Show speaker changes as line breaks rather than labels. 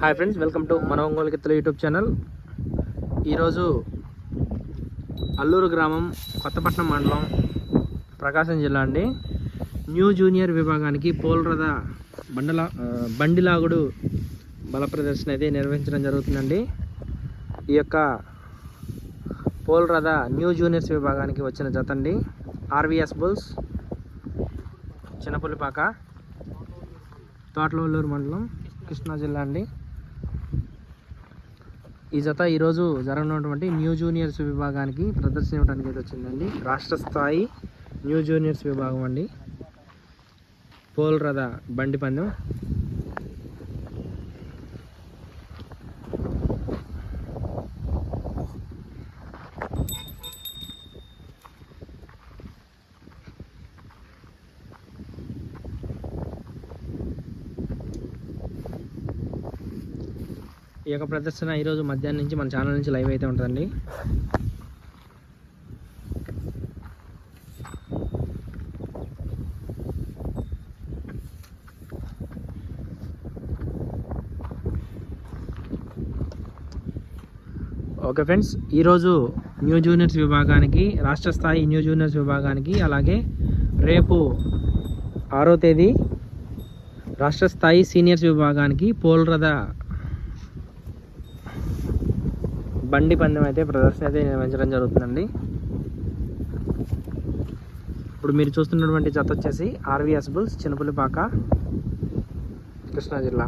Hi friends welcome to మన Ongole గిత్తల YouTube channel. ఈరోజు అల్లూరు గ్రామం కొత్తపట్నం మండలం ప్రకాశం జిల్లా అండి. న్యూ జూనియర్ విభాగానికి పోల్రథ బండలా బండిలాగుడు బల ప్రదర్శన అయితే నిర్వహించడం జరుగుతుందండి. ఈ యొక్క పోల్రథ న్యూ జూనియర్స్ విభాగానికి వచ్చిన జత అండి ఆర్వీఎస్ బుల్స్ చిన్నపుల్లిపాక తోటలూరు మండలం కృష్ణా జిల్లా అండి. ఈ జత ఈరోజు జరగనున్నటువంటి న్యూ జూనియర్స్ విభాగానికి ప్రదర్శన ఇవ్వడానికి అయితే వచ్చిందండి. రాష్ట్ర స్థాయి న్యూ జూనియర్స్ విభాగం అండి. పోల్ రథ బండి పందెం. ఈ యొక్క ప్రదర్శన ఈరోజు మధ్యాహ్నం నుంచి మన ఛానల్ నుంచి లైవ్ అయితే ఉంటుందండి. ఓకే ఫ్రెండ్స్ ఈరోజు న్యూ జూనియర్స్ విభాగానికి రాష్ట్ర స్థాయి న్యూ జూనియర్స్ విభాగానికి అలాగే రేపు ఆరో తేదీ రాష్ట్ర స్థాయి సీనియర్స్ విభాగానికి పోల్రథ బండి పందెం అయితే ప్రదర్శన అయితే నిర్వహించడం జరుగుతుందండి. ఇప్పుడు మీరు చూస్తున్నటువంటి జత వచ్చేసి ఆర్వీఎస్ బుల్స్ చిన్నపుల్లిపాక కృష్ణా జిల్లా.